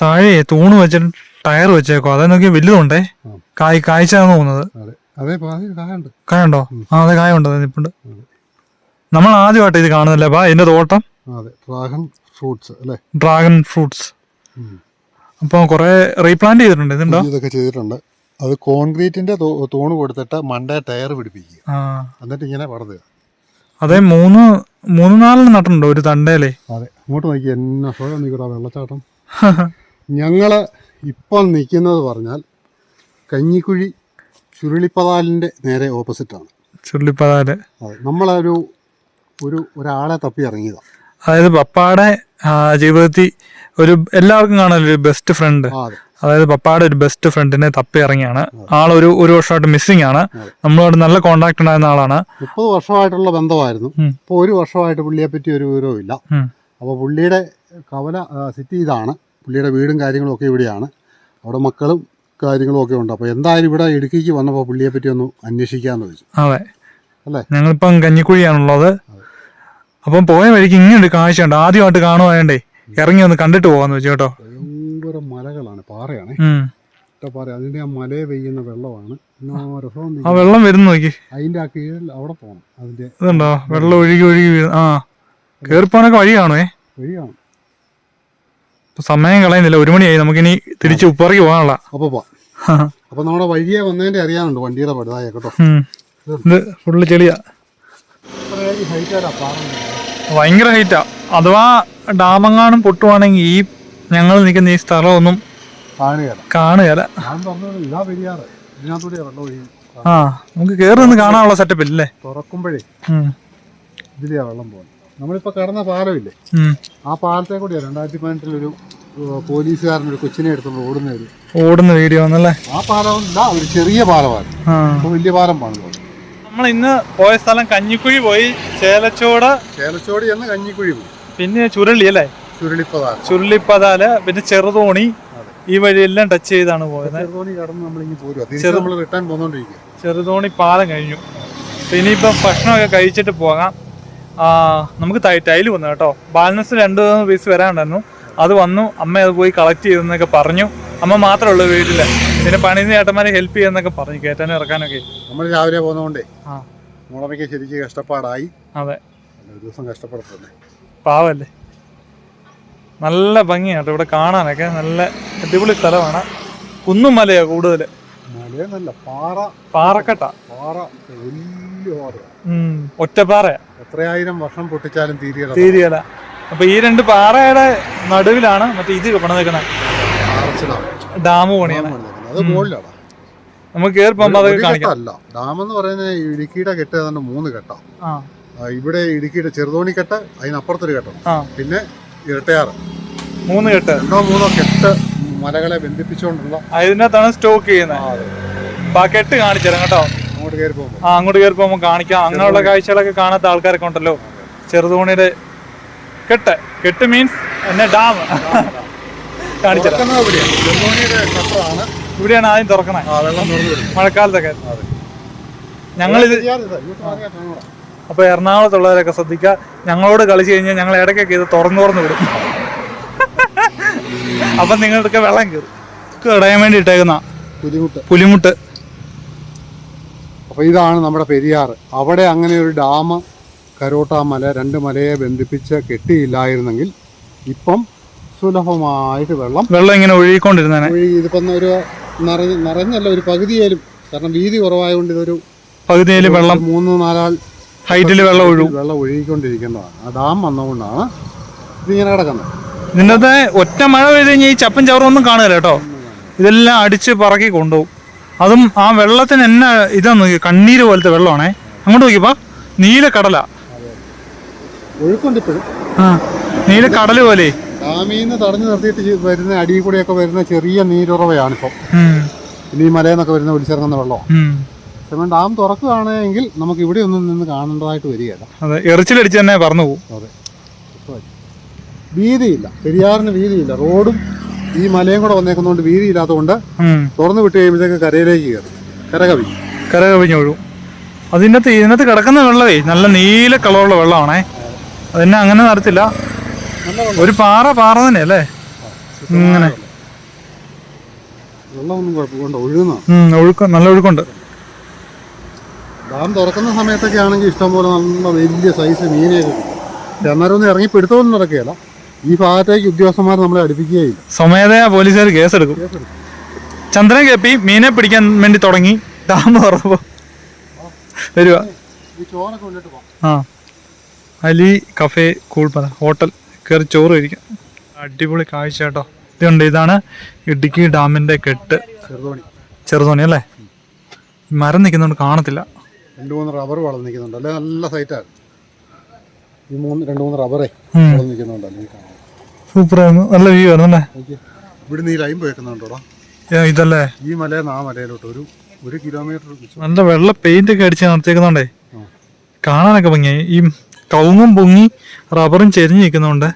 താഴെ തൂണ് വെച്ചിട്ട് ടയർ വെച്ചേക്കോ അതെ നോക്കി വലുതുണ്ടേ. കായ് കായ്ച്ചാന്ന് തോന്നുന്നത്. കായുണ്ട്. ആ അതെ കായുണ്ട്. നിപ്പുണ്ട്. നമ്മൾ ആദ്യമായിട്ട് ഇത് കാണുന്നല്ലേ ബാ ഇതിന്റെ തോട്ടം? ഡ്രാഗൺ ഫ്രൂട്ട്സ് അല്ലേ? Dragon fruits. അപ്പോൾ കുറെ റീപ്ലാന്റ് ചെയ്തിട്ടുണ്ട്. ഇതുണ്ടോ? ഇതൊക്കെ ചെയ്തിട്ടുണ്ട്. അത് കോൺക്രീറ്റിന്റെ തൂണ് കൊടുത്തിട്ട് മണ്ട ടയർ പിടിപ്പിക്കുക. എന്നിട്ട് ഇങ്ങനെ പറഞ്ഞു അതെ മൂന്ന് മൂന്ന് നാലെണ്ണം നട്ടുണ്ടോ ഒരു തണ്ടേലേ? അതെ. അങ്ങോട്ട് നോക്കി എന്നാ സ്വയം നിൽക്കടാ വെള്ളച്ചാട്ടം? ഞങ്ങൾ ഇപ്പം നിൽക്കുന്നത് പറഞ്ഞാൽ കഞ്ഞിക്കുഴി ചുരുളിപ്പതാലിന്റെ നേരെ ഓപ്പോസിറ്റാണ്. ചുരുളിപ്പതാൽ. നമ്മളൊരു ഒരു ഒരാളെ തപ്പി ഇറങ്ങിയതാണ് അതായത് പപ്പാടെ ജീവിതത്തിൽ ഒരു എല്ലാവർക്കും കാണാൻ ഒരു ബെസ്റ്റ് ഫ്രണ്ട് അതായത് പപ്പാടെ ഒരു ബെസ്റ്റ് ഫ്രണ്ടിനെ തപ്പി ഇറങ്ങിയാണ്. ആളൊരു ഒരു വർഷമായിട്ട് മിസ്സിംഗ് ആണ്. നമ്മളോട് നല്ല കോണ്ടാക്ട് ഉണ്ടായിരുന്ന ആളാണ്. മുപ്പത് വർഷമായിട്ടുള്ള ബന്ധമായിരുന്നു. ഇപ്പോൾ ഒരു വർഷമായിട്ട് പുള്ളിയെ പറ്റി ഒരു വിവരവും ഇല്ല. അപ്പോൾ പുള്ളിയുടെ കവല സിറ്റി ഇതാണ്. പുള്ളിയുടെ വീടും കാര്യങ്ങളും ഒക്കെ ഇവിടെയാണ്. അവിടെ മക്കളും കാര്യങ്ങളും ഒക്കെ ഉണ്ട്. അപ്പോൾ എന്തായാലും ഇവിടെ ഇടുക്കിക്ക് വന്നപ്പോൾ പുള്ളിയെ പറ്റി ഒന്ന് അന്വേഷിക്കാമെന്ന് വെച്ചു അതെ. അല്ലേ? ഞങ്ങളിപ്പം കഞ്ഞിക്കുഴിയാണുള്ളത്. അപ്പം പോയ വഴിക്ക് ഇങ്ങനെ ഒരു കാഴ്ചയുണ്ട്. ആദ്യമായിട്ട് കാണുവായണ്ടേ ഇറങ്ങി ഒന്ന് കണ്ടിട്ട് പോകാന്ന് വെച്ചു കേട്ടോ. ഭയങ്കര മലകളാണ് പാറയാണ്. അതിന്റെ പാറ. അതിന്റെ ആ മലയെ പെയ്യുന്ന വെള്ളമാണ്. ആ വെള്ളം വരുന്ന നോക്കി. അതിന്റെ ആ കീഴിൽ അവിടെ പോകണം അതിന്റെ ഇതുണ്ടോ? വെള്ളം ഒഴുകി ഒഴുകി ആ. കേറിപ്പോനൊക്കെ വഴി കാണുവേ? വഴിയാണ് ഇപ്പൊ സമയം കളയുന്നില്ല. ഒരു മണിയായി. നമുക്കിനി തിരിച്ച് ഉപ്പറയ്ക്ക് പോകാനുള്ള. അപ്പൊ പോവാം. അപ്പോൾ നമ്മുടെ വഴിയെ വന്നതിന്റെ അറിയാനുണ്ട് വണ്ടിയുടെ പടുതായ കേട്ടോ. ഇത് ഫുള്ള് ചെളിയാ. ഭയങ്കര ഹൈറ്റാ അഥവാ ഡാമങ്ങാനും പൊട്ടുവാണെങ്കിൽ ഈ ഞങ്ങൾ നിൽക്കുന്ന ഈ സ്ഥലമൊന്നും കാണുകയല്ല. ആ നമുക്ക് കേറി നിന്ന് കാണാനുള്ള സെറ്റപ്പ് ഇല്ലേ? തുറക്കുമ്പോഴേ. ഇതിലെയാ വെള്ളം പോകുന്നത്. നമ്മളിപ്പോൾ കടന്ന പാലമില്ലേ. ആ പാലത്തെ കൂടിയാണ് രണ്ടായിരത്തി പതിനെട്ടിലൊരു പോലീസുകാരൻ ഒരു കൊച്ചിനെ എടുത്തോണ്ട് ഓടുന്ന ഒരു ഓടുന്ന വീഡിയോ ആണല്ലേ? ആ പാലം ഒരു ചെറിയ പാലമാണ്. അപ്പോൾ വലിയ പാലം പാടുന്നത് നമ്മൾ ഇന്ന് പോയ സ്ഥലം കഞ്ഞിക്കുഴി പോയി ചേലച്ചോട് ചേലച്ചോട് എന്ന് കഞ്ഞിക്കുഴി പോയി. പിന്നെ ചുരുളി അല്ലേ? ചുരുളിപ്പതാണ് ചുരുളിപ്പതാൽ പിന്നെ ചെറുതോണി. ഈ വഴിയെല്ലാം ടച്ച് ചെയ്താണ് പോയത്. ചെറുതോണി പാലം കഴിഞ്ഞു. ഇനിയിപ്പം ഭക്ഷണമൊക്കെ കഴിച്ചിട്ട് പോകാം. നമുക്ക് ടൈ- ടൈൽ വന്നു കേട്ടോ. ബാലൻസ് രണ്ട് മൂന്ന് പീസ് വരാനുണ്ടായിരുന്നു. അത് വന്നു. അമ്മ അത് പോയി കളക്ട് ചെയ്തെന്നൊക്കെ പറഞ്ഞു. അമ്മ മാത്രമേ ഉള്ളൂ വീട്ടിൽ. പിന്നെ പണിന്ന് ചേട്ടന്മാരെ ഹെൽപ്പ് ചെയ്യുന്നൊക്കെ പറഞ്ഞു കയറ്റാനും ഇറക്കാനൊക്കെ. നമ്മൾ രാവിലെ പോകുന്നതുകൊണ്ടേ ആ. മുളമയ്ക്ക് ശരിക്കും കഷ്ടപ്പാടായി. അതെ. ഒരു ദിവസം കഷ്ടപ്പെടുന്നത് പാവല്ലേ? നല്ല ഭംഗിയാട്ടോ ഇവിടെ കാണാനൊക്കെ. നല്ല അടിപൊളി സ്ഥലമാണ്. കുന്നും മലയാ കൂടുതൽ മലയെന്നല്ല പാറ. പാറക്കെട്ട. പാറ വലിയ പാറയാണ് ഒറ്റപ്പാറയാ എത്രയായിരം വർഷം പൊട്ടിച്ചാലും തീരെയുള്ള തീരിയല അപ്പൊ ഈ രണ്ട് പാറയുടെ നടുവിലാണ് മറ്റേ ഇത് പണിതേക്കണേ ഡാം പണിയാണ്. അത് മുകളിലാണ് നമുക്ക് കയറി പറയുന്ന അതൊക്കെ കാണിക്കാം. അല്ല ഡാം എന്ന് പറയുന്നത് ഇടുക്കിയുടെ കെട്ട് ഏതാണ്ട് മൂന്ന് കെട്ടാ ഇവിടെ ഇടുക്കിയുടെ ചെറുതോണി കെട്ട് അതിനപ്പുറത്തൊരു കെട്ടും. പിന്നെ ഇരട്ടയാറ്. മൂന്ന് കെട്ട്. രണ്ടോ മൂന്നോ കെട്ട് മലകളെ ബന്ധിപ്പിച്ചുകൊണ്ടുള്ള അതിനകത്താണ് സ്റ്റോക്ക് ചെയ്യുന്നത്. അപ്പൊ ആ കെട്ട് കേട്ടോ അങ്ങോട്ട് കയറി പോകുമ്പോൾ ആ അങ്ങോട്ട് കയറി പോകുമ്പോൾ കാണിക്കാം. അങ്ങനെയുള്ള കാഴ്ചകളൊക്കെ കാണാത്ത ആൾക്കാരൊക്കെ ഉണ്ടല്ലോ. ചെറുതോണിയുടെ കെട്ട്. കെട്ട് മീൻസ് എന്നെ ഡാം. ചെറുതോണിയുടെ ഇവിടെയാണ് ആദ്യം തുറക്കണേ. മഴക്കാലത്തൊക്കെ. ഞങ്ങളിത് അപ്പോൾ എറണാകുളത്തുള്ളവരൊക്കെ ശ്രദ്ധിക്കുക. ഞങ്ങളോട് കളിച്ചു കഴിഞ്ഞാൽ ഞങ്ങൾ ഇടയ്ക്കൊക്കെ ഇത് തുറന്നു തുറന്നു വിടും. അപ്പൊ നിങ്ങൾക്ക് വെള്ളം കയറും. ഇടയാൻ വേണ്ടി ഇട്ടേക്കുന്ന പുലിമുട്ട്. പുലിമുട്ട്. അപ്പോൾ ഇതാണ് നമ്മുടെ പെരിയാർ. അവിടെ അങ്ങനെ ഒരു ഡാം കരോട്ട മല രണ്ട് മലയെ ബന്ധിപ്പിച്ച് കെട്ടിയില്ലായിരുന്നെങ്കിൽ ഇപ്പം സുലഭമായിട്ട് വെള്ളം വെള്ളം ഇങ്ങനെ ഒഴുകിക്കൊണ്ടിരുന്നേനെ. ഒഴുകി ഇതിപ്പം ഒരു നിറഞ്ഞ നിറഞ്ഞല്ല ഒരു പകുതിയേലും കാരണം വീതി കുറവായതുകൊണ്ട് ഇതൊരു പകുതിയേലും വെള്ളം മൂന്ന് നാലാൾ ഹൈറ്റിൽ വെള്ളം ഒഴുകും. വെള്ളം ഒഴുകിക്കൊണ്ടിരിക്കുന്നതാണ് ആ ഡാം വന്നുകൊണ്ടാണ് ഇതിങ്ങനെ കിടക്കുന്നത്. ഇതിന്റെ ഒറ്റ മഴ പെയ്ത് കഴിഞ്ഞാൽ ഈ ചപ്പൻ ചവറൊന്നും കാണുകയില്ല കേട്ടോ. ഇതെല്ലാം അടിച്ച് പറക്കി കൊണ്ടുപോകും. അതും ആ വെള്ളത്തിന് എന്നെ ഇതാ നോക്കി കണ്ണീര് പോലത്തെ വെള്ളമാണേ. അങ്ങോട്ട് നോക്കിയപ്പോ നീല കടല. ഒഴുക്കുണ്ട് ഇപ്പോഴും. ആ നീല കടൽ പോലെ. ഡാമിൽ നിന്ന് തടഞ്ഞു നിർത്തിയിട്ട് വരുന്ന അടിയിൽ കൂടെയൊക്കെ വരുന്ന ചെറിയ നീരുറവയാണിപ്പം. ഉം, ഇനി മലയിൽ നിന്നൊക്കെ വരുന്ന ഒലിച്ചിറങ്ങുന്ന വെള്ളം. സമയം ഡാം തുറക്കുകയാണെങ്കിൽ നമുക്ക് ഇവിടെ ഒന്നും നിന്ന് കാണേണ്ടതായിട്ട് വരികയില്ല. അതെ എറിച്ചിലടിച്ച് തന്നെ പറഞ്ഞു പോകും. അതെ. വീതിയില്ല. പെരിയാറിന് വീതിയില്ല. റോഡും ഈ മലയും കൂടെ വന്നേക്കുന്നതുകൊണ്ട് വീതിയില്ലാത്തതുകൊണ്ട് ഇല്ലാത്തതുകൊണ്ട് തുറന്നു വിട്ട് കഴിയുമ്പോഴത്തേക്ക് കരയിലേക്ക് കയറും. കര കവി കര കവിഞ്ഞ് ഒഴുകും അതിനകത്ത് ഇതിനകത്ത് കിടക്കുന്ന വെള്ളമേ നല്ല നീല കളറുള്ള വെള്ളമാണേ. അതെന്നെ അങ്ങനെ നടത്തില്ല. ഒരു പാറ പാറ തന്നെ അല്ലേ? ഇങ്ങനെ. ഒഴുക്ക് നല്ല ഒഴുക്കുണ്ട്. ഡാം തുറക്കുന്ന സമയത്തൊക്കെ ആണെങ്കിൽ ഇഷ്ടംപോലെ നല്ല വലിയ സൈസ് മീനെയൊക്കെ അന്നേരം ഒന്നും ഇറങ്ങി പിടുത്തമൊന്നും നടക്കുകയില്ല. ഈ ഭാഗത്തേക്ക് ഉദ്യോഗസ്ഥന്മാർ നമ്മളെ അടുപ്പിക്കുകയില്ല സ്വമേധയാ പോലീസുകാർ കേസെടുക്കും. ചന്ദ്രൻ കെപ്പി മീനെ പിടിക്കാൻ വേണ്ടി തുടങ്ങി. ഡാം തുറപ്പോ വരുക പോകാം ആ. അലി കഫേ കൂൾപ്പന ഹോട്ടൽ. കയറി ചോറ് കഴിക്കാം. അടിപൊളി കാഴ്ച കേട്ടോ. ഇതുണ്ട് ഇതാണ് ഇടുക്കി ഡാമിന്റെ കെട്ട്. ചെറുതോണി. ചെറുതോണി അല്ലേ? മരം നിൽക്കുന്നതുകൊണ്ട് കാണത്തില്ല. രണ്ട് മൂന്ന് റബ്ബർ വളർന്ന് നിൽക്കുന്നുണ്ട്. അല്ലെ? നല്ല സൈറ്റാണ്. ഈ മൂന്ന് രണ്ട് മൂന്ന് റബ്ബറേ ഉം. നിൽക്കുന്നുണ്ടല്ലോ ആയിരുന്നു. നല്ല വ്യൂ ആയിരുന്നു അല്ലേ? ഇവിടെ നീ ലൈൻ പോയേക്കുന്നുണ്ടോടാ? ഇതല്ലേ? ഈ മല ആ മലയിലോട്ട് ഒരു ഒരു കിലോമീറ്റർ നല്ല വെള്ള പെയിന്റ് ഒക്കെ അടിച്ച് നിർത്തിയേക്കുന്നുണ്ടേ കാണാനൊക്കെ ഭംഗി ഈ കവുങ്ങും പൊങ്ങി റബ്ബറും ചെരിഞ്ഞ് നിൽക്കുന്നതുകൊണ്ട്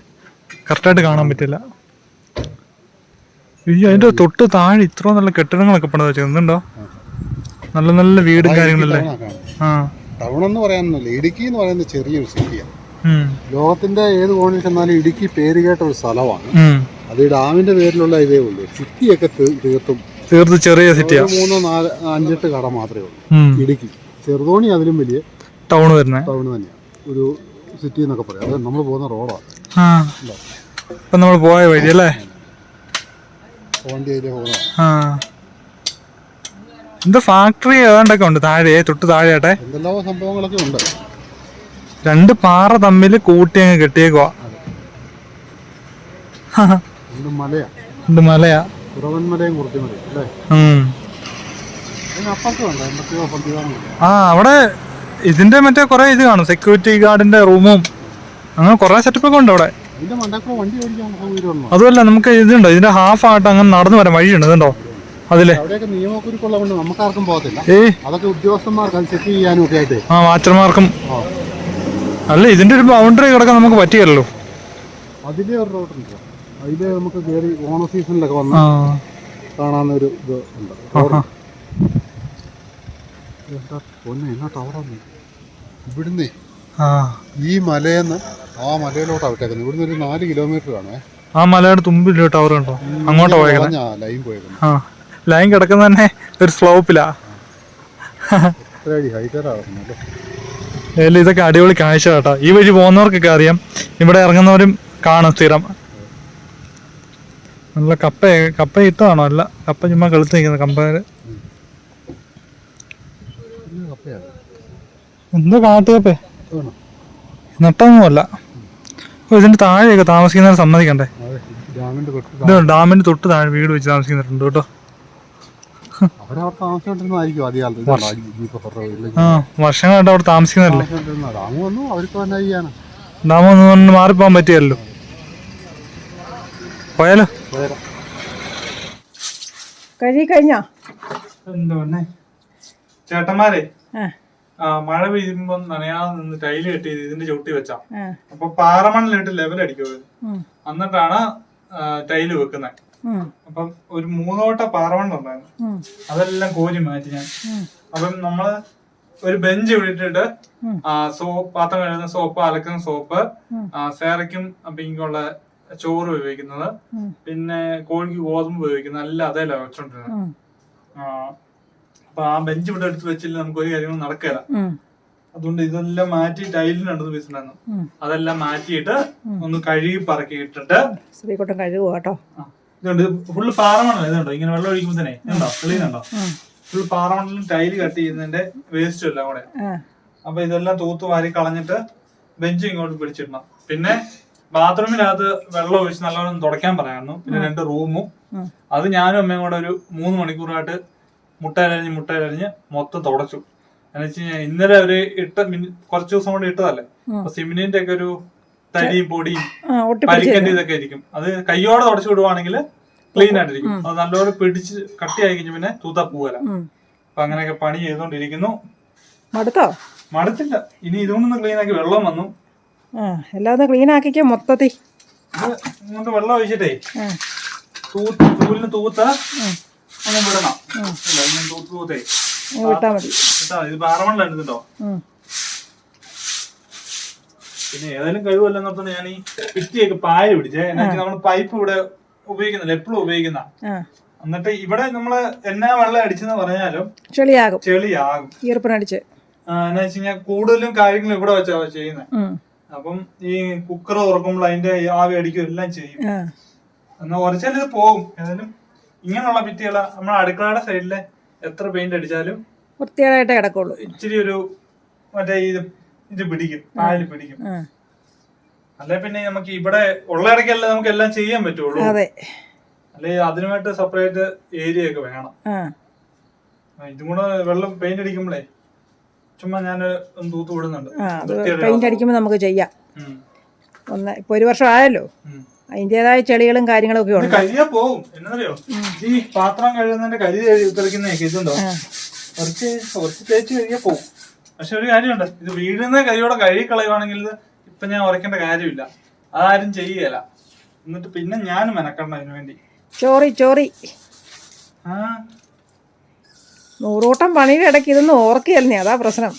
കറക്റ്റായിട്ട് കാണാൻ പറ്റില്ല. ഈ അതിന്റെ തൊട്ട് താഴെ ഇത്ര നല്ല കെട്ടിടങ്ങളൊക്കെ പണിത് വെച്ചിരുന്നുണ്ടോ നല്ല നല്ല വീടും കാര്യങ്ങളല്ലേ ആ. ടൗൺ എന്ന് പറയാനൊന്നുമില്ല. ഇടുക്കി എന്ന് പറയുന്നത് ചെറിയൊരു സിറ്റിയാണ് ലോകത്തിന്റെ ഏത് കോണിൽ ചെന്നാലും ഇടുക്കി പേര് കേട്ട ഒരു സ്ഥലമാണ്. അത് ഈ ഡാമിന്റെ പേരിലുള്ള ഇതേ ഉള്ളൂ. സിറ്റിയൊക്കെ തീർത്തും തീർത്ത് ചെറിയ സിറ്റിയാ. ഒരു മൂന്നോ നാല് അഞ്ചെട്ട് കട മാത്രമേ ഉള്ളൂ. ഇടുക്കി. ചെറുതോണി അതിലും വലിയ ടൗൺ വരുന്ന? ടൗൺ തന്നെയാണ് ഒരു സിറ്റി എന്നൊക്കെ പറയാം. അത് നമ്മൾ പോകുന്ന റോഡാണ് ഇപ്പൊ നമ്മൾ പോയ വഴി അല്ലേ? എന്താ ഫാക്ടറി ഏതാണ്ടൊക്കെ ഉണ്ട്? താഴെ തൊട്ട് താഴെയാട്ടെ? എന്തെല്ലാം സംഭവങ്ങളൊക്കെ ഉണ്ട്. രണ്ട് പാറ തമ്മിൽ കൂട്ടി അങ്ങ് കെട്ടിയേക്കുവാ. രണ്ട് മലയാ. ആ അവിടെ ഇതിന്റെ മറ്റേ കൊറേ ഇത് കാണും സെക്യൂരിറ്റി ഗാർഡിന്റെ റൂമും. അങ്ങനെ കൊറേ സെറ്റപ്പ് ഒക്കെ ഉണ്ട് അവിടെ. അതുമല്ല നമുക്ക് ഇതുണ്ടോ? ഇതിന്റെ ഹാഫ് ആയിട്ട് അങ്ങനെ നടന്നു വരാൻ വഴിയുണ്ട് ഇതുണ്ടോ? അതിലെ. ഏയ്. അതൊക്കെ ഉദ്യോഗസ്ഥന്മാർക്ക് ആ വാച്ചർമാർക്കും അല്ല ഇതിന്റെ ഒരു ബൗണ്ടറി കിടക്കാൻ നമുക്ക് പറ്റിയല്ലോ. അതിലേ ഒരു റോഡ് ഉണ്ട്. അതിലേ നമുക്ക് കയറി ഓണ സീസണിലൊക്കെ വന്ന് കാണാൻ ഒരു ഇത് ഉണ്ട്. പൊന്നെ എന്നാ ടവറാണ് ഇവിടുന്ന് ഈ മലയെന്ന് ആ മലയിലോട്ടാണ് വിട്ടേക്കുന്നത് ഇവിടുന്ന് ഒരു നാല് കിലോമീറ്റർ കാണുവേ ആ മലയുടെ തുമ്പിൽ ടവർ ഉണ്ടോ? അങ്ങോട്ടാ പോയേക്കുന്നത് ലൈൻ പോയേക്കുന്നത് ആ. ലൈൻ കിടക്കുന്ന തന്നെ ഒരു സ്ലോപ്പിലാ ഹൈറ്ററാണ് അല്ലേ ഇതൊക്കെ അടിപൊളി കാഴ്ച കേട്ടോ. ഈ വഴി പോകുന്നവർക്കൊക്കെ അറിയാം. ഇവിടെ ഇറങ്ങുന്നവരും കാണും സ്ഥിരം. നല്ല കപ്പ കപ്പ ഇട്ടതാണോ? അല്ല കപ്പ ചുമ്മാ നിൽക്കുന്നത് കപ്പേര് ഇത് കപ്പയാണ് എന്തോ കാട്ടുകപ്പേ? നട്ടൊന്നുമല്ല. ഓ ഇതിന്റെ താഴെയൊക്കെ താമസിക്കുന്നവരെ സമ്മതിക്കണ്ടേ? അതെ ഡാമിന്റെ തൊട്ട് ഡാമിന്റെ തൊട്ട് താഴെ വീട് വെച്ച് താമസിക്കുന്നുണ്ട് കേട്ടോ. വർഷങ്ങളായിട്ട് അവിടെ താമസിക്കുന്നതല്ലേ? താമസിച്ചോണ്ടിരുന്ന ഡാം വന്നു അവർക്ക് തന്നെ ചെയ്യാനാ ഡാം ഒന്ന് മാറിപ്പോകാൻ പറ്റിയല്ലോ. പോയാലോ? കഴുകി കഴിഞ്ഞോ? എന്താ ചേട്ടന്മാരെ മഴ പെയ്യുമ്പോ നനയാതെ നിന്ന് ടൈൽ കെട്ടി ഇതിന്റെ ചുട്ടി വെച്ചാ. അപ്പൊ പാറമണ്ണിലിട്ട് ലെവൽ അടിക്കും അവർ. ഉം, എന്നിട്ടാണ് ടൈൽ വെക്കുന്നത് അപ്പം ഒരു മൂന്നോട്ട പാറമണ്ണുണ്ടായിരുന്നു ഉണ്ടായിരുന്നു. അതെല്ലാം കോരി മാറ്റി ഞാൻ. അപ്പം നമ്മൾ ഒരു ബെഞ്ച് വിട്ടിട്ട് സോപ്പ് പാത്രം കഴുകുന്ന സോപ്പ് അലക്കുന്ന സോപ്പ്. സേറയ്ക്കും പിങ്കുള്ള ചോറ് ഉപയോഗിക്കുന്നത്. പിന്നെ കോഴിക്ക് ഗോതമ്പ് ഉപയോഗിക്കുന്നത്. എല്ലാം അതേല വെച്ചോണ്ടിരുന്നത് അപ്പൊ ആ ബെഞ്ച് ഇവിടെ എടുത്ത് വെച്ചില്ല നമുക്ക് ഒരു കാര്യങ്ങളും നടക്കില്ല അതുകൊണ്ട് ഇതെല്ലാം മാറ്റി ടൈലിന് രണ്ടു പീസ് അതെല്ലാം മാറ്റിയിട്ട് ഒന്ന് കഴുകി പറക്കി ഇട്ടിട്ട് ശ്രീകുട്ടൻ കഴുകുക കേട്ടോ. ആ, ഇതുണ്ട്. ഫുള്ള് പാറമണ്ണല്ല ഇതുണ്ടോ? ഇങ്ങനെ വെള്ളം ഒഴിക്കുമ്പോ തന്നെ. ഉണ്ടോ തെളിയുന്നുണ്ടോ ഉം, ഫുള്ള് പാറമണലും ടൈൽ കട്ട് ചെയ്യുന്നതിന്റെ വേസ്റ്റ് എല്ലാം കൂടെ. അപ്പൊ ഇതെല്ലാം തൂത്ത് വാരി കളഞ്ഞിട്ട് ബെഞ്ച് ഇങ്ങോട്ട് പിടിച്ചിടണം. പിന്നെ ബാത്റൂമിനകത്ത് വെള്ളം ഒഴിച്ച് നല്ലോണം തുടയ്ക്കാൻ പറയായിരുന്നു. പിന്നെ രണ്ട് റൂമും. അത് ഞാനും അമ്മയും കൂടെ ഒരു മൂന്ന് മണിക്കൂറായിട്ട് മുട്ടയിലരിഞ്ഞ് മുട്ടയിലരിഞ്ഞ് മൊത്തം തുടച്ചു. എന്നുവെച്ച് കഴിഞ്ഞാൽ ഇന്നലെ ഒരു ഇട്ട കുറച്ച് ദിവസം കൊണ്ട് ഇട്ടതല്ലേ. അപ്പൊ സിമിനിന്റെ ഒക്കെ ഒരു തരിയും പൊടിയും പരിക്കന്റെ ഇതൊക്കെ ഇരിക്കും അത് കയ്യോടെ തുടച്ചു വിടുവാണെങ്കിൽ ക്ലീൻ ആയിട്ടിരിക്കും അത് നല്ലോണം പിടിച്ച് കട്ടിയായി കഴിഞ്ഞ് പിന്നെ തൂത്താ പോവല. അപ്പൊ അങ്ങനെയൊക്കെ പണി ചെയ്തോണ്ടിരിക്കുന്നു മടുത്തോ? മടുത്തില്ല. ഇനി ഇതുകൊണ്ടൊന്ന് ക്ലീൻ ആക്കി വെള്ളം വന്നു. എല്ലാം ക്ലീൻ ആക്കിക്കോ മൊത്തത്തിൽ. ഇങ്ങോട്ട് വെള്ളം ഒഴിച്ചിട്ടേ തൂത്ത് തൂലിന് തൂത്ത ഒന്നും വിടണം. തൂത്ത് തൂത്തേ. വിട്ടാ മതി. ഇത് പാറമണ്ണ എടുത്തിട്ടോ. പിന്നെ ഏതായാലും കഴിവല്ലെന്ന് ഓർത്തോണ്ട് ഞാൻ ഈ ഭിത്തിയൊക്കെ പായ പിടിച്ചേ എന്നുവെച്ചാൽ നമ്മൾ പൈപ്പ് ഇവിടെ ഉപയോഗിക്കുന്നില്ല എപ്പോഴും ഉപയോഗിക്കുന്ന. എന്നിട്ട് ഇവിടെ നമ്മൾ എന്നാ വെള്ളം അടിച്ചെന്ന് പറഞ്ഞാലും ചെളിയാകും. ചെളിയാകും. ഈർപ്പനടിച്ച് അടിച്ച്. എന്നാ വെച്ച് കഴിഞ്ഞാൽ കൂടുതലും കാര്യങ്ങൾ ഇവിടെ വെച്ചാ ചെയ്യുന്നത് അപ്പം ഈ കുക്കർ തുറക്കുമ്പോൾ അതിന്റെ ഈ ആവി അടിക്കും എല്ലാം ചെയ്യും. എന്നാ ഉറച്ചാൽ ഇത് പോകും. ഏതായാലും ഇങ്ങനെയുള്ള ഭിത്തികൾ നമ്മുടെ അടുക്കളയുടെ സൈഡിൽ എത്ര പെയിന്റ് അടിച്ചാലും വൃത്തിയായിട്ട് കിടക്കുള്ളൂ. ഇച്ചിരി ഒരു മറ്റേ ഇത് ഇത് പിടിക്കും പാൽ പിടിക്കും. അല്ലെ പിന്നെ നമുക്ക് ഇവിടെ ഉള്ളയിടയ്ക്കല്ലേ നമുക്ക് എല്ലാം ചെയ്യാൻ പറ്റുള്ളൂ. അതെ. അല്ലെ അതിനുമായിട്ട് സെപ്പറേറ്റ് ഏരിയ ഒക്കെ വേണം. ഇതും കൂടെ വെള്ളം പെയിന്റ് അടിക്കുമ്പോഴേ ചുമ്മാ ഞാൻ തൂത്ത് വിടുന്നുണ്ട്. പെയിന്റ് അടിക്കുമ്പോൾ നമുക്ക് ചെയ്യാം. ഒന്ന് ഇപ്പൊ ഒരു വർഷം ആയല്ലോ. അതിന്റേതായ അതിന്റെതായ ചെളികളും കാര്യങ്ങളും ഒക്കെ ഉണ്ട്. കരിയാ പോകും. എന്നറിയോ? ഈ പാത്രം കഴുകുന്നതിന്റെ കരി തെളിക്കുന്നതൊക്കെ ഇതുണ്ടോ. കുറച്ച് കുറച്ച് തേച്ച് കഴിയാ പോകും പക്ഷെ ഒരു കാര്യമുണ്ട്. ഇത് വീഴുന്ന കൈയോടെ കഴുകി കളയുവാണെങ്കിൽ ഇപ്പൊ ഞാൻ ഉറക്കേണ്ട കാര്യമില്ല. അതാരും ചെയ്യുകയില്ല എന്നിട്ട് പിന്നെ ഞാൻ മെനക്കണം അതിനു വേണ്ടി. ചോറി ചോറി. ആ. നൂറൂട്ടം പണിയുടെ ഇടയ്ക്ക് ഇതൊന്നും ഓർക്കുകയല്ലേ അതാ പ്രശ്നം.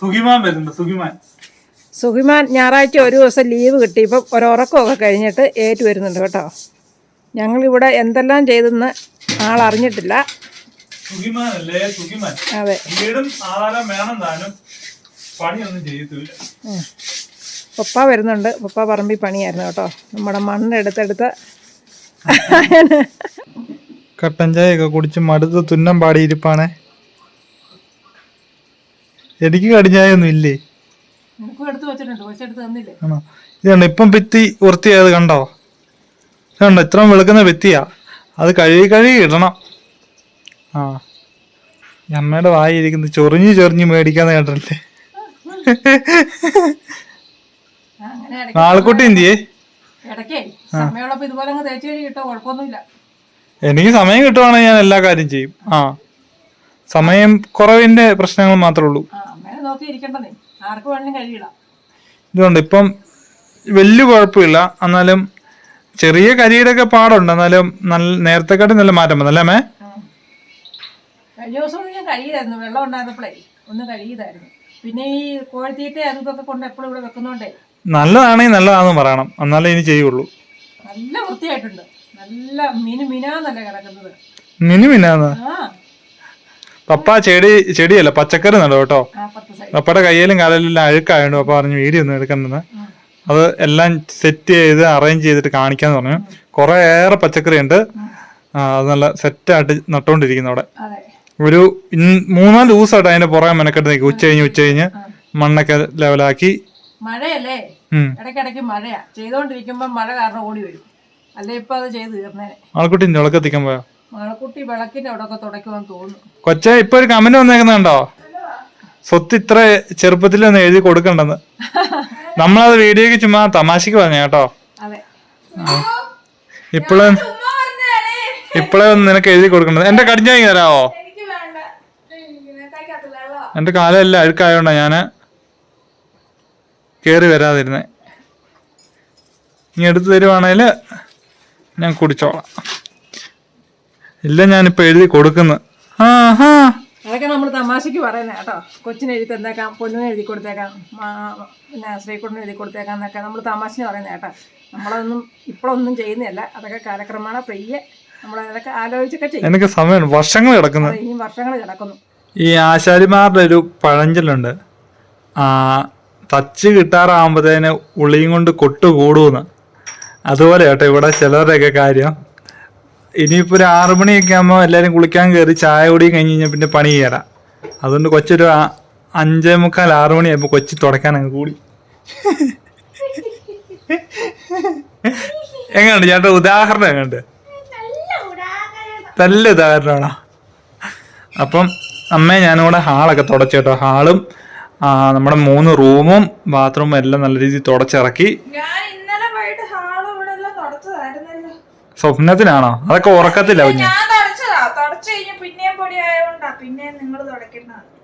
സുഖിമാൻ വരുന്നുണ്ട് സുഖിമാൻ. സുഖിമാൻ ഞായറാഴ്ച ഒരു ദിവസം ലീവ് കിട്ടി. ഇപ്പം ഒരുറക്കമൊക്കെ കഴിഞ്ഞിട്ട് ഏറ്റു വരുന്നുണ്ട് കേട്ടോ. ഞങ്ങളിവിടെ എന്തെല്ലാം ചെയ്തെന്ന് ആളറിഞ്ഞിട്ടില്ല. സുഖിമാൻ അല്ലേ സുഖിമാൻ. അതെ. വീടും ആധാരം വേണം താനും. പണിയൊന്നും ചെയ്യത്തില്ല. പപ്പ വരുന്നുണ്ട്. പപ്പ പറമ്പിൽ പണിയായിരുന്നു കേട്ടോ. നമ്മുടെ മണ്ണ് എടുത്തെടുത്ത് കട്ടൻ ചായ ഒക്കെ കുടിച്ച് മടുത്ത് തുന്നം പാടിയിരിപ്പാണേ എനിക്ക് കടിഞ്ഞായ ഒന്നും ഇല്ലേ ആണോ? ഇതാണ് ഇപ്പം ഭിത്തി വൃത്തിയായത് കണ്ടോ? ഇതാണ്ടോ ഇത്രയും വെളുക്കുന്ന ഭിത്തിയാ. അത് കഴുകി കഴുകി ഇടണം. ആ. അമ്മയുടെ വായിരിക്കുന്നത് ചൊറിഞ്ഞു ചൊറിഞ്ഞു മേടിക്കാന്ന് കേട്ടല്ലേ നാളെക്കുട്ടി എന്തിയേ? എനിക്ക് സമയം കിട്ടുവാണെങ്കിൽ ഞാൻ എല്ലാ കാര്യം ചെയ്യും. ആ. സമയം കുറവിന്റെ പ്രശ്നങ്ങൾ മാത്രമേ ഉള്ളൂ. ഇതുകൊണ്ട് ഇപ്പം വലിയ കുഴപ്പമില്ല. എന്നാലും ചെറിയ കരിയുടെ ഒക്കെ പാടുണ്ട്. എന്നാലും നല്ല നേരത്തെക്കാട്ടും നല്ല മാറ്റം വന്നല്ലേ അമ്മേ? കഴിഞ്ഞ ദിവസം ഞാൻ കഴിയില്ലായിരുന്നു. വെള്ളം ഉണ്ടായിരുന്നപ്പോഴേ. ഒന്ന് കഴിയതായിരുന്നു പിന്നെ ഈ കോഴിത്തീറ്റ അതൊക്കെ കൊണ്ട് എപ്പോഴും ഇവിടെ വെക്കുന്നോണ്ടേ. നല്ലതാണെങ്കിൽ നല്ലതാണെന്ന് പറയണം. എന്നാലേ ഇനി ചെയ്യുള്ളൂ. നല്ല വൃത്തിയായിട്ടുണ്ട്. നല്ല മിനു മിനാന്നല്ല കിടക്കുന്നത്. മിനു മിനാന്ന്? പപ്പ ചെടി ചെടിയല്ല? പച്ചക്കറി നടോ കേട്ടോ. പപ്പയുടെ കയ്യിലും കാലിലും അഴുക്കായോണ്ട് പപ്പ പറഞ്ഞു വീഡിയോ ഒന്നും എടുക്കണ്ടെന്ന്. അത് എല്ലാം സെറ്റ് ചെയ്ത് അറേഞ്ച് ചെയ്തിട്ട് കാണിക്കാന്ന് പറഞ്ഞു. കുറെ ഏറെ പച്ചക്കറി ഉണ്ട് അത് നല്ല സെറ്റായിട്ട് നട്ടുകൊണ്ടിരിക്കുന്നു അവിടെ. ഒരു മൂന്നാം മൂന്നാൽ ദിവസമായിട്ട് അതിന്റെ പുറകെ മെനക്കെട്ട് നിൽക്കും ഉച്ച കഴിഞ്ഞ് ഉച്ച കഴിഞ്ഞ് മണ്ണൊക്കെ ലെവലാക്കി. മഴയല്ലേ. ഇടയ്ക്കിടയ്ക്ക് മഴയാ. ചെയ്തോണ്ടിരിക്കുമ്പോ മഴ കാരണം ഓടി വരും. അല്ലെ ഇപ്പൊ അത് ചെയ്ത് തീർന്നേനെ. ആൾക്കുട്ടി വിളക്കത്തിക്കാൻ പോയോ? മഴക്കുട്ടി വിളക്കിന്റെ അവിടെ ഒക്കെ തുടയ്ക്കുമെന്ന് തോന്നുന്നു. കൊച്ചെ ഇപ്പൊ ഒരു കമന്റ് വന്നേക്കുന്നുണ്ടോ സ്വത്ത് ഇത്ര ചെറുപ്പത്തിൽ ഒന്ന് എഴുതി കൊടുക്കണ്ടെന്ന്. നമ്മളത് വീഡിയോക്ക് ചുമ്മാ തമാശക്ക് പറഞ്ഞ കേട്ടോ. ഇപ്പോഴും ഇപ്പോഴേ ഒന്ന് നിനക്ക് എഴുതി കൊടുക്കണ്ടത്. എന്റെ കടിഞ്ഞാങ്ങി തരാവോ? എന്റെ കാലമെല്ലാം അഴുക്കായോണ്ടാ ഞാൻ കേറി വരാതിരുന്നത് ഇനി എടുത്തു തരുവാണേൽ ഞാൻ കുടിച്ചോളാം. ഇല്ല ഞാനിപ്പോൾ എഴുതി കൊടുക്കുന്നു. ആ ഹാ അതൊക്കെ നമ്മൾ തമാശക്ക് പറയുന്നത് കേട്ടോ. കൊച്ചിന് എഴുതി തന്നേക്കാം പൊന്നിനെ എഴുതി കൊടുത്തേക്കാം പിന്നെ ശ്രീകുട്ടിന് എഴുതി കൊടുത്തേക്കാം എന്നൊക്കെ നമ്മൾ തമാശന് പറയുന്നത് കേട്ടോ. നമ്മളതൊന്നും ഇപ്പോഴൊന്നും ചെയ്യുന്നില്ല അതൊക്കെ കാലക്രമേണ പെയ്യെ. നമ്മൾ അതൊക്കെ ആലോചിച്ചൊക്കെ ചെയ്യും. എനിക്ക് സമയം വർഷങ്ങൾ കിടക്കുന്നു. ഇനിയും വർഷങ്ങൾ കിടക്കുന്നു. ഈ ആശാരിമാരുടെ ഒരു പഴഞ്ചൊല്ലുണ്ട്. ആ തച്ച് കിട്ടാറാകുമ്പോഴത്തേന് ഉളിയും കൊണ്ട് കൊട്ടു കൂടുമെന്ന് അതുപോലെ കേട്ടോ ഇവിടെ ചിലരുടെയൊക്കെ കാര്യം. ഇനിയിപ്പോൾ ഒരു ആറു മണിയൊക്കെ ആകുമ്പോൾ എല്ലാവരും കുളിക്കാൻ കയറി ചായ കൂടി കഴിഞ്ഞ് കഴിഞ്ഞാൽ പിന്നെ പണി കയറാം അതുകൊണ്ട് കൊച്ചൊരു അഞ്ചേ മുക്കാൽ ആറു മണിയായപ്പോൾ കൊച്ചി തുടക്കാൻ അങ്ങ് കൂടി. എങ്ങനെയുണ്ട് ചേട്ടാ ഉദാഹരണം എങ്ങനെയുണ്ട് നല്ല ഉദാഹരണമാണോ? അപ്പം അമ്മയെ ഞാനും കൂടെ ഹാളൊക്കെ തുടച്ചു കേട്ടോ. ഹാളും നമ്മുടെ മൂന്ന് റൂമും ബാത്റൂമും എല്ലാം നല്ല രീതിയിൽ തുടച്ചിറക്കി. സ്വപ്നത്തിനാണോ അതൊക്കെ ഉറക്കത്തില്ല കുഞ്ഞ്.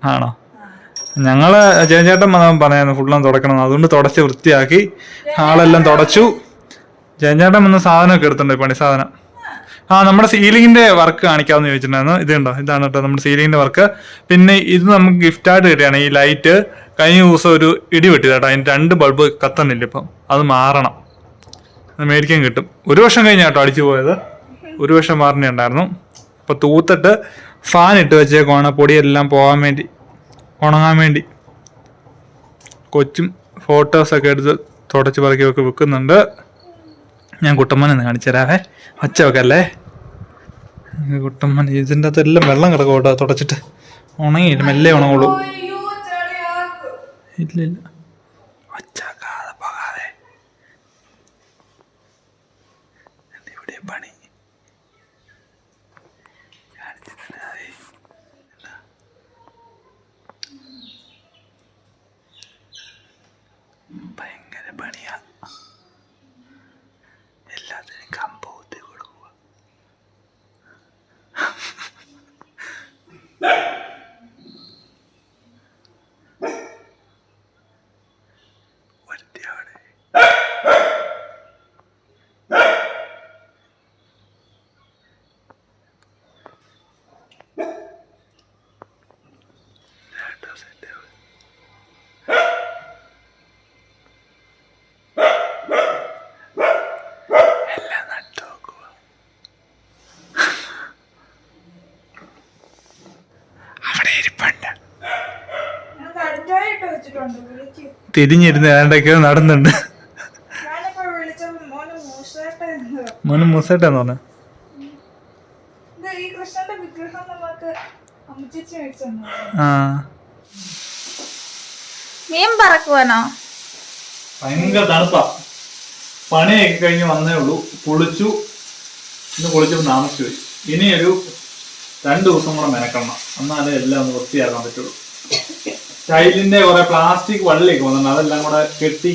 ആണോ? ഞങ്ങൾ ജയചേട്ടൻ പറയായിരുന്നു ഫുള്ളും തുടക്കണം അതുകൊണ്ട് തുടച്ച് വൃത്തിയാക്കി ഹാളെല്ലാം തുടച്ചു. ജയചേട്ടൻ വന്ന സാധനമൊക്കെ എടുത്തിട്ടുണ്ട് പണി സാധനം. ആ നമ്മുടെ സീലിംഗിന്റെ വർക്ക് കാണിക്കാമെന്ന് ചോദിച്ചിട്ടുണ്ടായിരുന്നു. ഇതുണ്ടോ ഇതാണ് കേട്ടോ നമ്മുടെ സീലിംഗിന്റെ വർക്ക്. പിന്നെ ഇത് നമുക്ക് ഗിഫ്റ്റായിട്ട് കിട്ടിയാണ് ഈ ലൈറ്റ് കഴിഞ്ഞ ദിവസം ഒരു ഇടി വെട്ടി കേട്ടോ. അതിന് രണ്ട് ബൾബ് കത്തണില്ല ഇപ്പം. അത് മാറണം. അത് മേടിക്കാൻ കിട്ടും. ഒരു വർഷം കഴിഞ്ഞ കേട്ടോ അടിച്ചു പോയത്. ഒരു വർഷം മാറണേ ഉണ്ടായിരുന്നു. അപ്പോൾ തൂത്തിട്ട് ഫാൻ ഇട്ട് വെച്ചേക്കുവാണ്. പൊടിയെല്ലാം പോകാൻ വേണ്ടി ഉണങ്ങാൻ വേണ്ടി. കൊച്ചും ഫോട്ടോസൊക്കെ എടുത്ത് തുടച്ച് പറക്കി ഒക്കെ വെക്കുന്നുണ്ട്. ഞാൻ കുട്ടമ്മനെ കാണിച്ചു തരാവേ. ഒച്ച വെക്കല്ലേ കുട്ടമ്മൻ ഇതിന്റെ അകത്തെല്ലാം വെള്ളം കിടക്കും കേട്ടോ തുടച്ചിട്ട്. ഉണങ്ങിയില്ല? മെല്ലെ ഉണങ്ങുള്ളൂ. ഇല്ല ഇല്ല പോകാതെ ഇവിടെ പണി കാണിച്ചു തരാവേ. ഇതാ. ഭയങ്കര പണിയാ എല്ലാത്തിനും കമ്പൂത്തി കൊടുക്കുക ഒരുത്തിയാണ് ലാട്ടോ സെറ്റ് ആവും എല്ലാം നട്ടു നോക്കുക അവിടെ ഇരിപ്പുണ്ട് ഞാൻ കറക്റ്റായിട്ട് വെച്ചിട്ടുണ്ട് വിളിച്ച് തിരിഞ്ഞിരുന്ന് ഏതാണ്ടൊക്കെ നടന്നുണ്ട്. മോനും മൂസേട്ടെന്ന് പറഞ്ഞു? ആ. മീൻ പറക്കുവാനോ? ഭയങ്കര തണുപ്പാ. പണിയൊക്കെ കഴിഞ്ഞ് വന്നേ ഉള്ളൂ. കുളിച്ചു. ഇന്ന് കുളിച്ചപ്പോൾ താമസിച്ചു ഇനിയൊരു ഇനി ഒരു രണ്ട് ദിവസം കൂടെ മെനക്കണം എന്നാലേ എല്ലാം ഒന്ന് വൃത്തിയാക്കാൻ പറ്റുള്ളൂ. ടൈലിന്റെ കുറെ പ്ലാസ്റ്റിക് വള്ളിയൊക്കെ വന്നിട്ടുണ്ട്. അതെല്ലാം കൂടെ കെട്ടി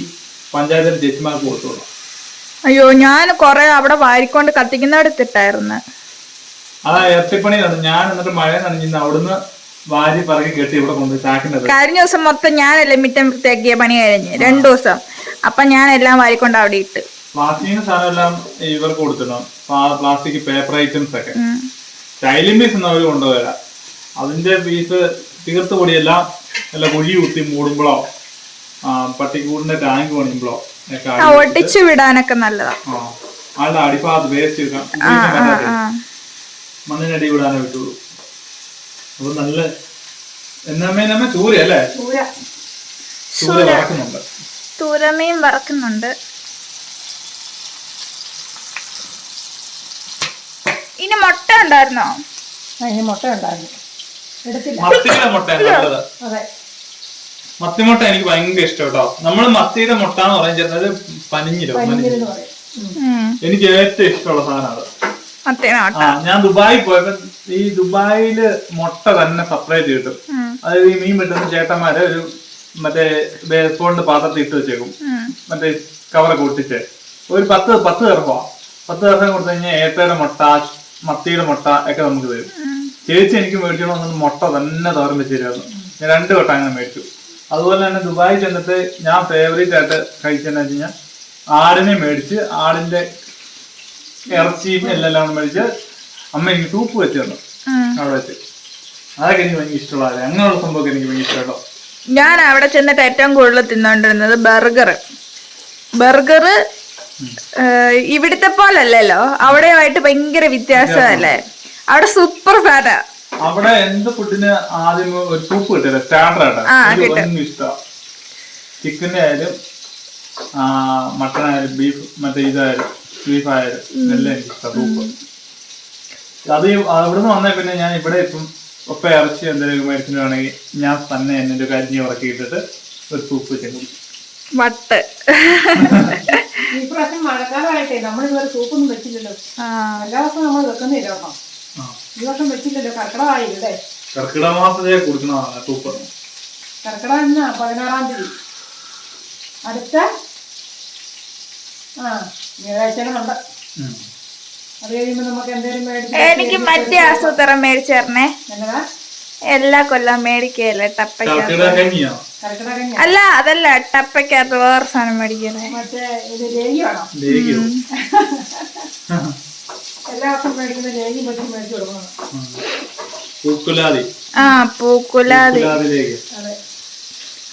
പഞ്ചായത്തിൽ ജഡ്ജിമാർക്ക് കൊടുത്തോളൂ. അയ്യോ ഞാൻ കുറെ അവിടെ വാരിക്കൊണ്ട് കത്തിക്കുന്നിടത്തിട്ടായിരുന്നു അതാ ഇരട്ടിപ്പണി ഞാൻ എന്നിട്ട് മഴ നനഞ്ഞിന്ന് അവിടുന്ന് വാരി പറക്കി കെട്ടി ഇവിടെ കൊണ്ട് ചാക്കിന്റെ കഴിഞ്ഞ ദിവസം മൊത്തം ഞാനല്ലേ മിറ്റം വൃത്തിയാക്കിയ പണി കഴിഞ്ഞ്. രണ്ടു ദിവസം. അപ്പൊ ഞാൻ എല്ലാം വാരിക്കൊണ്ട് അവിടെ ഇട്ട്. പ്ലാസ്റ്റിക് സാധനം എല്ലാം ഇവർക്ക് കൊടുത്തിടണം. പ്ലാസ്റ്റിക് പേപ്പർ ഐറ്റംസ് ഒക്കെ. ടൈലിംഗ് പീസ് എന്നവർ കൊണ്ടുവരാം അതിന്റെ പീസ് തീർത്ത് പൊടിയെല്ലാം നല്ല കുഴി കുത്തി മൂടുമ്പോഴോ പട്ടിക്കൂടിന്റെ ടാങ്ക് പണിയുമ്പോഴോ ഒട്ടിച്ചു വിടാനൊക്കെ നല്ലതാ. ആളുടെ അടിഭാഗത്ത് വേസ്റ്റ് മണ്ണിനടി വിടാനേ പറ്റുള്ളൂ. അപ്പൊ നല്ല എന്നമ്മേ നമ്മ ചൂര അല്ലേ? ചൂര വറക്കുന്നുണ്ട്. ഇനി മുട്ട ഉണ്ടായിരുന്നോ? ഇനി മുട്ട ഉണ്ടായിരുന്നു. മത്തിയുടെ മുട്ടയാണ് നല്ലത്. അതെ. മത്തിമുട്ട എനിക്ക് ഭയങ്കര ഇഷ്ടം കേട്ടോ. നമ്മൾ മത്തിയുടെ മുട്ട എന്ന് പറയാൻ ഉം. ഉം. എനിക്ക് ഏറ്റവും ഇഷ്ടമുള്ള സാധനമാണ് ഞാൻ ദുബായി പോയപ്പോ ഈ ദുബായിൽ മുട്ട തന്നെ സെപ്പറേറ്റ് കിട്ടും. അതായത് ഈ മീൻ വെട്ടുന്ന ചേട്ടന്മാരെ ഒരു മറ്റേ ബേസ്ബോളിന്റെ പാത്രത്തിൽ ഇട്ട് വെച്ചേക്കും. മറ്റേ കവറൊക്കെ ഒട്ടിച്ച്. ഒരു പത്ത് പത്ത് പേർക്കോ പത്ത് പേർക്കും കൊടുത്തു കഴിഞ്ഞാൽ ഏത്തയുടെ മുട്ട മത്തിയുടെ മുട്ട ഒക്കെ നമുക്ക് തരും. ചേച്ചി എനിക്ക് മേടിച്ചോണ്ട് മുട്ട തന്നെ തോരൻ വെച്ച് തരുമായിരുന്നു ഞാൻ രണ്ട് വട്ടം അങ്ങനെ മേടിച്ചു. അതുപോലെ തന്നെ ദുബായി ചെന്നിട്ട് ഞാൻ ഫേവറേറ്റ് ആയിട്ട് കഴിച്ചെന്ന് വെച്ച് കഴിഞ്ഞാൽ ആടിനെ മേടിച്ച് ആടിന്റെ ഇറച്ചിയും എല്ലാം മേടിച്ച് അമ്മ എനിക്ക് സൂപ്പ് വെച്ച് തന്നു. അവിടെ വെച്ച്. അതൊക്കെ എനിക്ക് ഭയങ്കര ഇഷ്ടമുള്ള അങ്ങനെയുള്ള സംഭവമൊക്കെ എനിക്ക് ഭയങ്കര ഇഷ്ടമായിട്ടോ ഞാൻ അവിടെ ചെന്നിട്ട് ഏറ്റവും കൂടുതൽ തിന്നോണ്ടിരുന്നത് ബർഗർ ബർഗർ ഇവിടുത്തെ പോലല്ലല്ലോ. അവിടെയുമായിട്ട് ഭയങ്കര വ്യത്യാസമല്ലേ? അവിടെ സൂപ്പർ ഫാറ്റാ അവിടെ എന്ത് ഫുഡിന് ആദ്യം ഒരു സൂപ്പ് കിട്ടില്ല? സ്റ്റാർട്ടർ ആയിട്ടാണ് ഇഷ്ടമാണ് ചിക്കന്റെ ആയാലും മട്ടൺ ആയാലും ബീഫ് മറ്റേ ഇതായാലും ബീഫ് ആയാലും എല്ലാം എനിക്ക് ഇഷ്ടമാണ് സൂപ്പ് അത് അവിടെ അവിടുന്ന് വന്നേ പിന്നെ ഞാൻ ഇവിടെ ഇപ്പം ഒപ്പം ഇറച്ചി എന്തെങ്കിലും മേടിച്ചിട്ടാണെങ്കിൽ ഞാൻ തന്നെ എന്നെ ഒരു കരിഞ്ഞ് ഇറക്കി ഇട്ടിട്ട് ഒരു സൂപ്പ് വെച്ച് കുടിക്കും വട്ട്. ഈ പ്രാവശ്യം മഴക്കാലമായിട്ടേ നമ്മളിതുവരെ സൂപ്പൊന്നും വെച്ചില്ലല്ലോ. എല്ലാ ദിവസവും നമ്മൾ വെക്കുന്നില്ല കേട്ടോ. ഈ വർഷം വെച്ചില്ലല്ലോ കർക്കിടകമായില്ലേ കർക്കിടക മാസത്തിലേ കുടിക്കണതാണ് സൂപ്പ് കർക്കിടകം എന്നാ പതിനാറാം തീയതി. അടുത്ത? ആ വ്യാഴാഴ്ചകളുണ്ട്. അത് നമുക്ക് എന്തെങ്കിലും മേടിച്ച് എനിക്ക് മറ്റേ ആസൂത്രം മേടിച്ചു തരണേ. എന്നതാ? എല്ലാ കൊല്ലം മേടിക്കല്ലേ ടപ്പയ്ക്ക് അല്ല അതല്ല ടപ്പയ്ക്കകത്ത് വേറെ സാധനം മേടിക്കല്ലേ മറ്റേ ഇത് ലേഖ്യോ എല്ലാ വർഷം മേടിക്കുന്ന ലേഗി വെച്ച് മേടിച്ചു കൊടുക്കണം. പൂക്കുലാതി. ആ പൂക്കുലാതി. അതെ.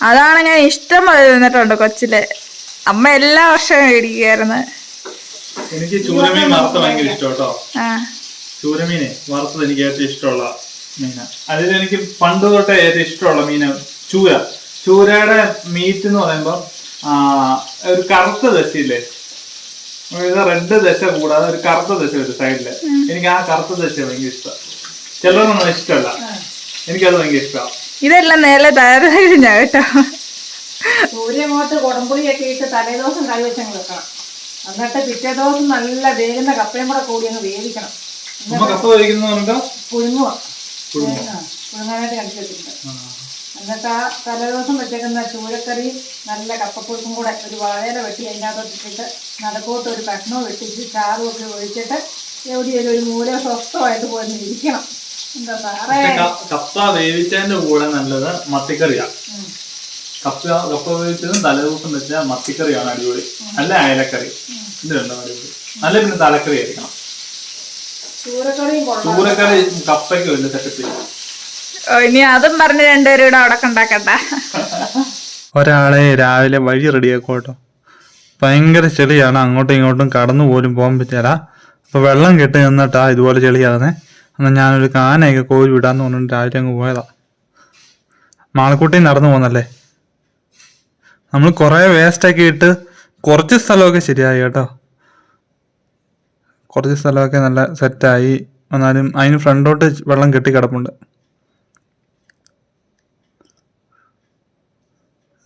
അതാണ് ഞാൻ ഇഷ്ടം പോലെ തിന്നിട്ടുണ്ട് കൊച്ചിലെ. അമ്മ എല്ലാ വർഷവും മേടിക്കുകയായിരുന്നു. എനിക്ക് ചൂരമീൻ വറുത്ത ഭയങ്കര ഇഷ്ടം കേട്ടോ. ആ. ചൂരമീനെ വറുത്തത് എനിക്ക് ഏറ്റവും ഇഷ്ടമുള്ള മീന. അതിൽ എനിക്ക് പണ്ട് തൊട്ടേ ഏറ്റവും ഇഷ്ടമുള്ള മീന ചൂര. ചൂരയുടെ മീറ്റ് എന്ന് പറയുമ്പോൾ ഒരു കറുത്ത ദശയില്ലേ? ഇത് റെഡ് ദശ കൂടാതെ ഒരു കറുത്ത ദശ വരും സൈഡിൽ എനിക്ക് ആ കറുത്ത ദശ ഭയങ്കര ഇഷ്ടം. ചിലരൊന്നും ഇഷ്ടമല്ല. എനിക്കത് ഭയങ്കര ഇഷ്ടമാണ് ഇതെല്ലാം നേരെ തയ്യാറായിരുന്നു കേട്ടോ സൂര്യങ്ങോട്ട് കുടംപുളിയൊക്കെ ഇട്ട് തലേദിവസം കറി വെച്ചങ്ങ് വെക്കണം. എന്നിട്ട് പിറ്റേ ദിവസം നല്ല വേകുന്ന കപ്പയും കൂടെ കൂടി അങ്ങ് വേവിക്കണം. പുഴുങ്ങുക പുഴുങ്ങാനായിട്ട് കണ്ടിട്ടുണ്ട് വെച്ചിട്ടുണ്ട്. എന്നിട്ട് ആ തലേദിവസം വെച്ചേക്കുന്ന ചൂരക്കറി നല്ല കപ്പപ്പുഴുക്കും കൂടെ ഒരു വാഴയില വെട്ടി അതിനകത്തോട്ട് നടക്കോട്ട് നടുക്കോട്ട് ഒരു കഷ്ണവും വെട്ടിച്ച് ചാറും ഒക്കെ ഒഴിച്ചിട്ട് എവിടെയെങ്കിലും ഒരു മൂല സ്വസ്ഥമായിട്ട് പോയി ഇരിക്കണം. എന്താ സാറേ? കപ്പ വേവിച്ചതിന്റെ കൂടെ നല്ലത് മത്തിക്കറിയാണ്. കപ്പ കപ്പ വേവിച്ചതും തലേദിവസം വെച്ച മത്തിക്കറിയാണ് അടിപൊളി. നല്ല അയലക്കറി. ഇത് രണ്ടും അടിപൊളി. നല്ല പിന്നെ തലക്കറി ആയിരിക്കണം. ചൂരക്കറിയും കൊള്ളാം. ചൂരക്കറി കപ്പയ്ക്ക് വലിയ സെറ്റപ്പ് ഇനി അതും പറഞ്ഞ് രണ്ടുപേരും അവിടെ ഉണ്ടാക്കണ്ട. ഒരാളെ രാവിലെ വഴി റെഡിയാക്കും കേട്ടോ ഭയങ്കര ചെളിയാണ്. അങ്ങോട്ടും ഇങ്ങോട്ടും കടന്നു പോലും പോകാൻ പറ്റില്ല. അപ്പൊ വെള്ളം കെട്ടി നിന്നിട്ടാ ഇതുപോലെ ചെളിയാകുന്നേ എന്നാൽ ഞാനൊരു കാനയൊക്കെ കോരി വിടാന്ന് പറഞ്ഞിട്ട് രാവിലെ അങ്ങ് പോയതാ. മാളക്കൂട്ടി നടന്നു പോന്നല്ലേ? നമ്മൾ കുറേ വേസ്റ്റൊക്കെ ഇട്ട് കുറച്ച് സ്ഥലമൊക്കെ ശരിയായി കേട്ടോ. കുറച്ച് സ്ഥലമൊക്കെ നല്ല സെറ്റായി എന്നാലും അതിന് ഫ്രണ്ടോട്ട് വെള്ളം കെട്ടി കിടപ്പുണ്ട്.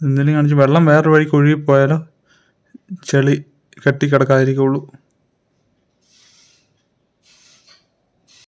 എന്തെങ്കിലും കാണിച്ച് വെള്ളം വേറൊരു വഴിക്ക് ഒഴുകിപ്പോയാലോ? ചെളി കെട്ടി കിടക്കാതിരിക്കുള്ളൂ